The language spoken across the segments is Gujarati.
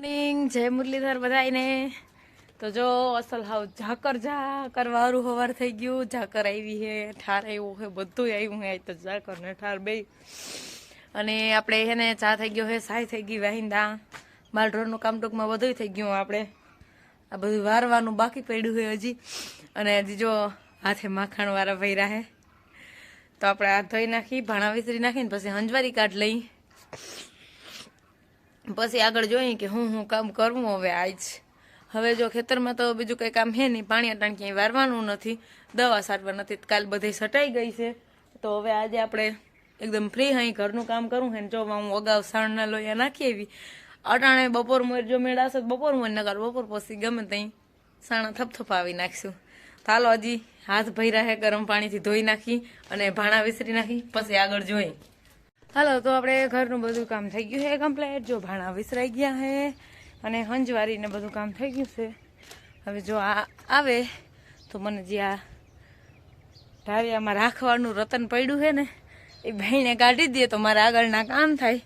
મોર્નિંગ જય મુરલીધર બધાને તો જો અસલ હાવ ઝાકર ઝાકર વારું હવાર થઈ ગયું. ઝાકર આવી હે, ઠાર આવ્યું હે બધું આવ્યું હે. તો ઝાકર ને ઠાર બે. અને આપણે એને ચા થઈ ગયો હે સાય થઈ ગઈ વાહિંદા. માલઢોરનું કામ ટૂંકમાં બધું થઈ ગયું આપણે. આ બધું વારવાનું બાકી પડ્યું હોય હજી. અને હજી જો હાથે માખણ વાળા ભર્યા હે. તો આપણે હાથ ધોઈ નાખી, ભાણા વિસરી નાખીને પછી હંજવારી કાઢ લઈ. પછી આગળ જોઈએ કે હું હું કામ કરવું હવે આજ. હવે જો ખેતરમાં તો બીજું કંઈ કામ હે નહીં, પાણી અટાણ ક્યાંય વારવાનું નથી. દવા સારવા નથી કાલ બધી સટાઈ ગઈ છે. તો હવે આજે આપણે એકદમ ફ્રી હઈ ઘરનું કામ કરું હે જો હું અગાઉ સાણના લોયા નાખી આવી અટાણે બપોર મોર જો મેળાશે બપોર મોર નગર બપોર પછી ગમે ત્યાં સાણા થપથપાવી નાખશું. ચાલો હજી હાથ ભર્યા હે, ગરમ પાણીથી ધોઈ નાખી અને ભાણા વિસરી નાખી, પછી આગળ જોઈ હાલો, તો આપણે ઘરનું બધું કામ થઈ ગયું છે કમ્પ્લેટ જો ભાણા વિસરાઈ ગયા છે અને હંજવારીને બધું કામ થઈ ગયું છે. હવે જો આ આવે, તો મને જે આ ઢારિયામાં રાખવાનું રતન પડ્યું છે ને, એ ભાઈને કાઢી દે તો મારા આગળના કામ થાય.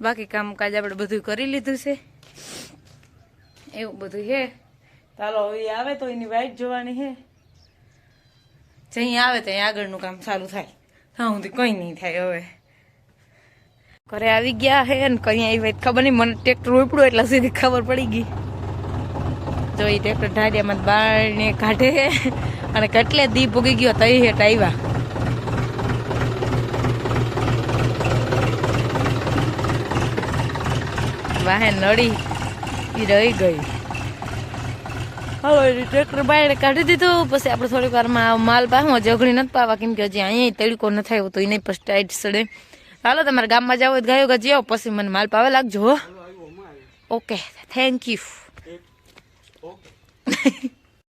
બાકી કામકાજ આપણે બધું કરી લીધું છે. એવું બધું છે. ચાલો, હવે આવે તો એની વાઈટ જોવાની છે. જઅહીં આવે ત્યાં આગળનું કામ ચાલુ થાય. હા હું કંઈ નહીં થાય હવે. ઘરે આવી ગયા હે ને કઈ આવી ખબર નહીં. મને ટ્રેક્ટર ઉપડ્યું એટલે સીધી ખબર પડી ગઈ. તો એ ટ્રેક્ટર ઢાડિયામાં બાળને કાઢે અને કેટલે દી ભૂગી ગયો તઈ હેઠ આવ્યા વાહે નડી એ રહી ગઈ. હવે ટ્રેક્ટર બાયડે કાઢી દીધું, પછી આપણે થોડીક વારમાં માલ પાહો જગણી નથી પાવા, કેમ કે હજી અહીંયા તડકો ન થાય તો એને પછી ટાઈટ સડે. હાલો, તમારે ગામમાં જાવ ગાયો ગજી પછી મને માલ પાવે લાગજો, હો. ઓકે થેન્ક યુ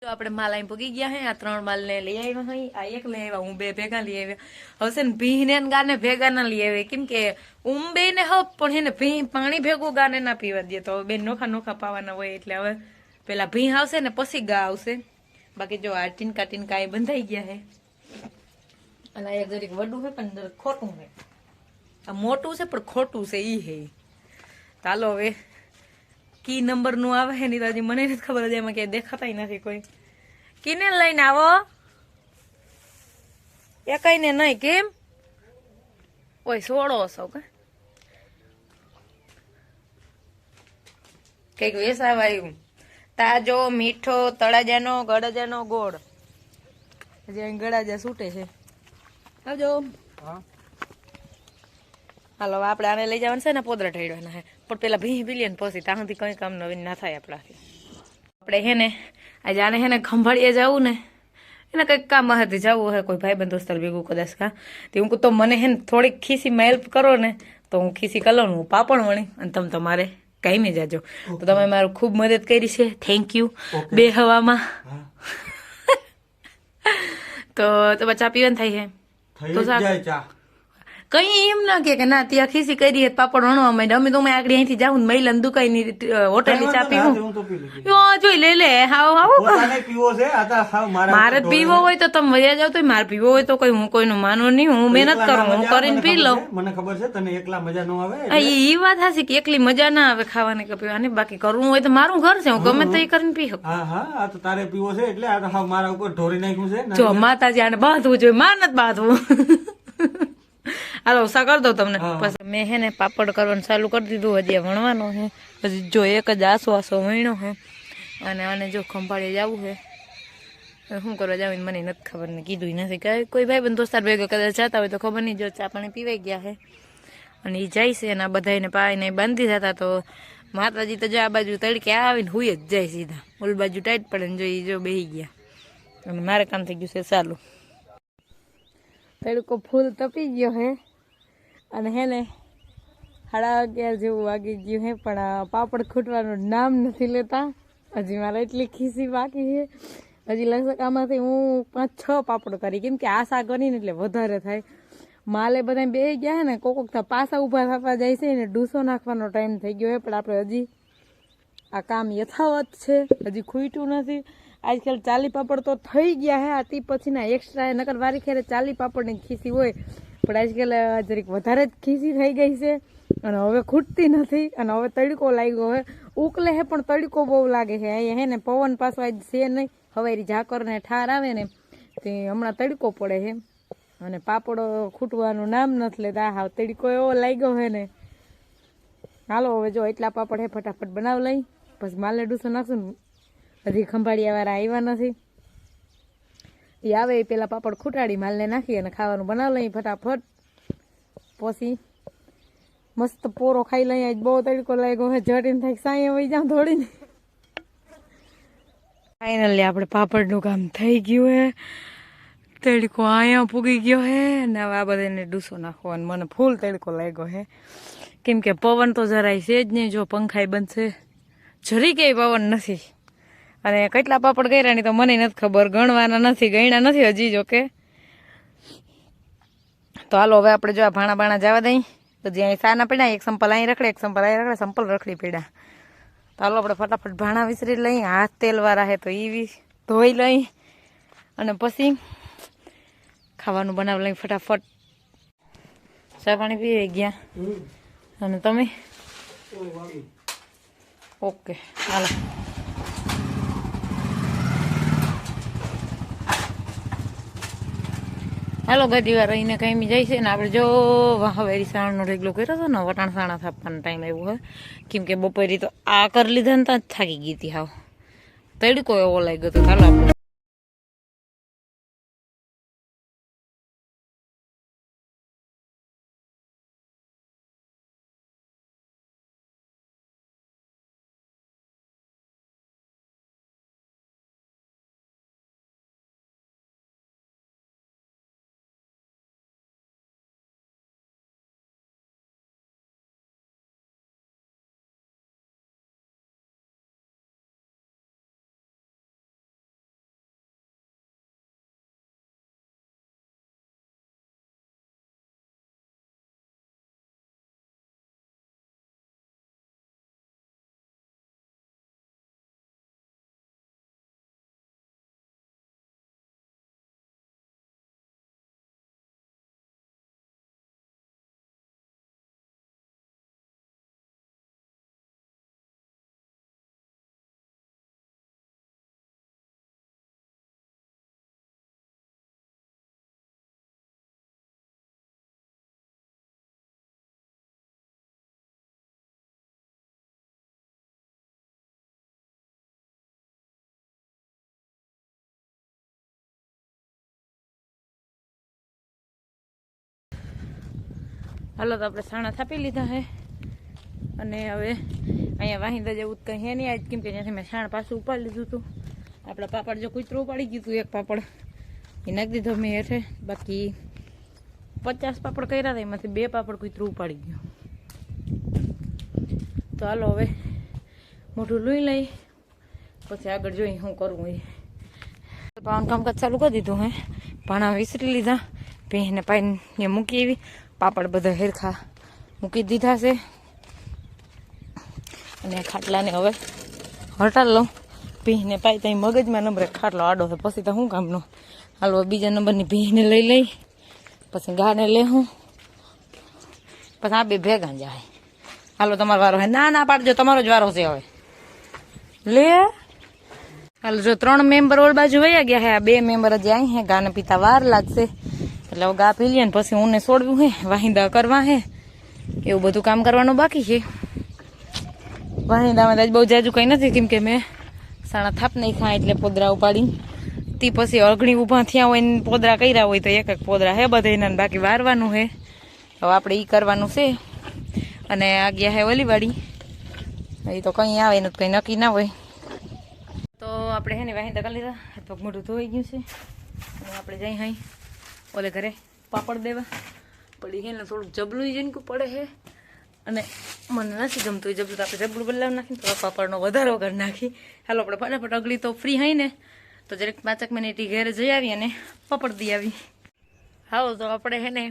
તો આપણે માલ અહીં ભૂગી ગયા હે, આ ત્રણ માલ ને લઈ આવ્યા હઈ આ એક લઈ આવ્યા, હું બે ભેગા લઈ આવ્યા. છે ને ભીહ ને ગાને ભેગા ના લઈ આવે કેમ કે ઉમ ને હપ, પણ એને ભીહ પાણી ભેગું ગાને ના પીવા દે, તો બે નોખા નોખા પાવાના હોય, એટલે હવે પેલા ભીહ આવશે ને પછી ગા આવશે. બાકી જો આ ટીનકા ટીનકા એ બંધાઈ ગયા હે. અને એક જરીક વડું હે, પણ ખોટું છે આ મોટું છે, પણ ખોટું છે, ઈ હે. ચાલો હવે, કી નંબરનું આવે હે નહીં તો હજી મને નથી ખબર એમાં ક્યાંય દેખાતા નથી કોઈ. કીને લઈને આવો. એ કઈ ને નહીં, કેમ? ઓય, સોળો હશો કે? કંઈક વેસાવા આવ્યું તાજો, મીઠો, તળાજાનો, ગળાજાનો ગોળ. હજી ગળાજા છૂટે છે. આવજો. હાલો આપણે આને લઈ જવાનું છે ને પોદરા ઢળવાના છે પણ પેલા ભી ને પછી ત્યાં સુધી કંઈ કામ નવીન ના થાય આપણાથી. આપણે હે ને આજે આને હે ને ખંભાળીએ જવું ને એને કંઈક કામ હતી જવું હોય કોઈ ભાઈ બંધ દોસ્તર ભેગું કદાચ કા. તે હું તો મને હે ને થોડીક ખીસીમાં હેલ્પ કરો ને તો હું ખીસી કલો હું પાપણ વણી અને તમે તમારે કાંઈ જાજો. તો તમે મારું ખૂબ મદદ કરી છે. થેન્ક યુ બે હવામાં. તો તો ચા પીવાનું થાય છે તો ચા. કઈ એમ ના કે ના ત્યાં ખીસી કરીએ પાપડ વણવા માંડે અમે તો મેં આગળ અહીંથી જાઉં મહિલા દુકાઈ હોટલની ચા પીવું. જોઈ લે લે હાવ હાવ. મારા પીવો હોય તો તમે વયા જાવ તો મારે પીવો હોય તો કોઈ હું કોઈનું માનું નહીં હું મહેનત કરું હું કરીને પી લઉં. મને ખબર છે તને એકલા મજા ન આવે ઈ વાત હશે કે એકલી મજા ના આવે ખાવાની કે પીવાની. બાકી કરવું હોય તો મારું ઘર છે હું ગમે તે કરીને પી શકું. હા હા આ તો તારે પીવો છે એટલે આ મારા ઉપર ઢોરી નાખ્યું છે જો માતાજી આને બાંધવું જોઈએ માનત બાંધવું. હાલો ઉષા કરી દઉં તમને. હા. પછી મેં હે ને પાપડ કરવાનું ચાલુ કરી દીધું હજી વણવાનું છે પછી જો એક જ આસો આસો વણ્યો છે અને આને જો ખંભાળીએ જવું છે શું કરવા જાવ મને નથી ખબર ને કીધું નથી. કે કોઈ ભાઈ બંધ દોસ્તાર ભેગો કદાચ જતા હોય તો ખબર નહીં જો ચા પાણી પીવાઈ ગયા છે અને એ જાય છે અને આ બધાને પાઈને બાંધી જતા તો માતાજી તો જો આ બાજુ તડકે આવીને હુઈ જ જાય સીધા. ઓલ બાજુ ટાઈટ પડે ને જો એ જો બેહી ગયા. અને મારે કામ થઈ ગયું છે ચાલુ. તડકો ફૂલ તપી ગયો હે. અને હે ને, સાડા અગિયાર જેવું વાગી ગયું હે, પણ આ પાપડ ખૂટવાનું નામ નથી લેતા. હજી મારે એટલી ખીસી બાકી છે. હજી લગભગ આમાંથી હું પાંચ છ પાપડ કરી. કેમ કે આશા કરીને એટલે વધારે થાય. માલે બધા બે ગયા હે ને કોક કોક પાસા ઊભા થતા જાય છે ને, ડૂસો નાખવાનો ટાઈમ થઈ ગયો હે, પણ આપણે હજી આ કામ યથાવત છે. હજી ખૂટ્યું નથી. આજકાલ ચાલી પાપડ તો થઈ ગયા હે, આ તી પછીના એક્સ્ટ્રા નકર વારી ખેરે ચાલી પાપડની ખીસી હોય. પણ આજકાલ જરીક વધારે જ ખીસી થઈ ગઈ છે. અને હવે ખૂટતી નથી, અને હવે તડકો લાગ્યો હવે ઉકલે હે, પણ તડકો બહુ લાગે છે. અહીંયા હે ને, પવન પાછો આજ છે નહીં. હવે ઝાકર ને ઠાર આવે ને, તે હમણાં તડકો પડે છે. અને પાપડો ખૂટવાનું નામ નથી લેતા. હા તડકો એવો લાગ્યો છે ને. હાલો, હવે જો એટલા પાપડ હે, ફટાફટ બનાવ લઈ. પછી માલે ડૂસો નાખશું ને. હજી ખંભાળિયા વાળા આવ્યા નથી. એ આવે એ પેલા પાપડ ખૂટાડી માલને નાખી અને ખાવાનું બનાવી લઈ ફટાફટ. પછી મસ્ત પોરો ખાઈ લઈ આજ બહુ તડકો લાગ્યો હે. જટીને થાય સાંયે વહી જાઉં થોડીને ફાઇનલી આપણે પાપડનું કામ થઈ ગયું હે. તડકો અહીંયા પૂગી ગયો હે. અને હવે આ બધાને ડૂસો નાખવાનો મને ફૂલ તડકો લાગ્યો હે. કેમ કે પવન તો જરાય છે જ નહીં. જો પંખાઈ બનશે જરી કે પવન નથી. અને કેટલા પાપડ કર્યા ની તો મને નથી ખબર ગણવાના નથી ગણ્યા નથી હજી જો કે. તો હાલો હવે આપણે જો આ ભાણા ભાણા જવા દઈ. તો અહીં સાના પડ્યા એક સંપલ અહીં રખડે એક સંપલ અહીં રખડે સંપલ રખડી પડ્યા તો હાલો આપણે ફટાફટ ભાણા વિસરી લઈ હાથ તેલવાળા હે તો એ ધોઈ લઈ અને પછી ખાવાનું બનાવી લઈ ફટાફટ. ચા પાણી પી ગયા? અને તમે? ઓકે હાલો. હાલો બધી વાર રહીને કાંઈ જાય છે ને આપણે જો હવે સાણનો રેગલો કર્યો હતો ને વટાણ સાણા થાપવાનો ટાઈમ આવ્યો હોય કેમ કે બપોરે તો આ કરી લીધા ને ત્યાં જ થાકી ગઈ હતી હાવ. તડકો એવો લાગ્યો હતો ચાલો આપણે હાલો તો આપણે સાણા થાપી લીધા છે અને હવે અહીંયા વાહિંદા જેવું કંઈ હે નહીં આજ, કેમ કે ત્યાંથી મેં સાણ પાછું ઉપાડી લીધું હતું. આપણા પાપડ જો કૂતરું ઉપાડી ગયું હતું એક પાપડ. એ નાખી દીધો મેં હેઠે. બાકી પચાસ પાપડ કર્યા હતા, એમાંથી બે પાપડ કૂતરું ઉપાડી ગયું. તો હાલો હવે મોઢું લઈ લઈ, પછી આગળ જોઈ શું કરવું એ. પાવાનું કામકાજ ચાલુ કરી દીધું હે. ભાણા વિસરી લીધા. ભેંને પાઈને મૂકી એવી પાપડ બધા હેરખા મૂકી દીધા છે. અને ખાટલાને હવે હટાડ લઉં. ભીને પાઈ ત્યાં મગજમાં નંબરે ખાટલો આડો છે. પછી તો શું કામનો? હાલો બીજા નંબરની ભીને લઈ લઈ. પછી ગાને લે હું. પછી આ બે ભેગા જાય હાલો, તમારો વારો હે. ના ના પાડજો, તમારો જ વારો છે હવે. લે. હાલ, જો ત્રણ મેમ્બર ઓલ બાજુ વયા ગયા હે, આ બે મેમ્બર જ અહીં હે. ગાને પીતા વાર લાગશે. એટલે હવે ગા પી લઈએ ને પછી ઊને છોડવું હે, વાહિંદા કરવા હે. એવું બધું કામ કરવાનું બાકી છે. વાહિંદામાં તો બહુ જાજુ કંઈ નથી, કેમ કે મેં સાણા થાપ નહીં ખાય એટલે પોદરા ઉપાડી તે પછી અગણી ઊભા થયા હોય ને પોદરા કર્યા હોય તો એક એક પોદરા હે બધા એના બાકી વારવાનું હે. હવે આપણે એ કરવાનું છે. અને આ ગયા હે ઓલીવાડી. એ તો કંઈ આવે તો કંઈ નક્કી ના હોય. તો આપણે હે ને વાહિંદા કરી લીધા. હાથ પગ ધોઈ ગયું છે. આપણે જઈ હાઈ. ઓલે ઘરે પાપડ દેવા. પડી ગયા થોડુંક જબલું જેનકું પડે છે અને મને નથી ગમતું જબલું તો આપણે જબલું બદલાવ નાખી થોડા પાપડનો વધારો કરી નાખી હાલો, આપણે ફટાફટ અગલી તો ફ્રી હોય ને, તો જરીક પાંચક મિનિટ ઘરે જઈ આવી અને પાપડ દઈ આવી હાલો, તો આપણે હે ને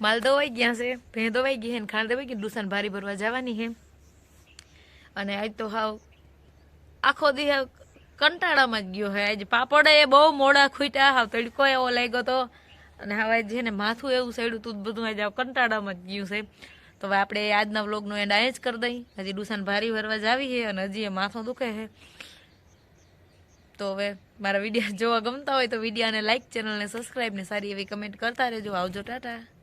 માલ દવાઈ ગયા છે, ભેં દવાઈ ગઈ ને ખાંડ દવાઈ ગઈ દુસાન ભારી ભરવા જવાની છે અને આજ તો હાવ આખો દી કંટાળામાં જ ગયો હે. આજ પાપડ એ બહુ મોડા ખૂટ્યા, હાવ તડકો એવો લાગ્યો તો. અને હવે છે ને માથું એવું સડ્યું તું, બધું આજે કંટાળામાં જ ગયું છે. તો હવે આપણે આજના વ્લોગનો એન્ડ જ કરી દઈ. હજી ડુસાન ભારી ભરવા આવી છે અને હજી એ માથું દુખે છે. તો હવે મારા વીડિયો જોવા ગમતા હોય તો વિડીયાને લાઇક ચેનલને સબસ્ક્રાઈબ ને સારી એવી કમેન્ટ કરતા રહેજો. આવજો, ટાટા.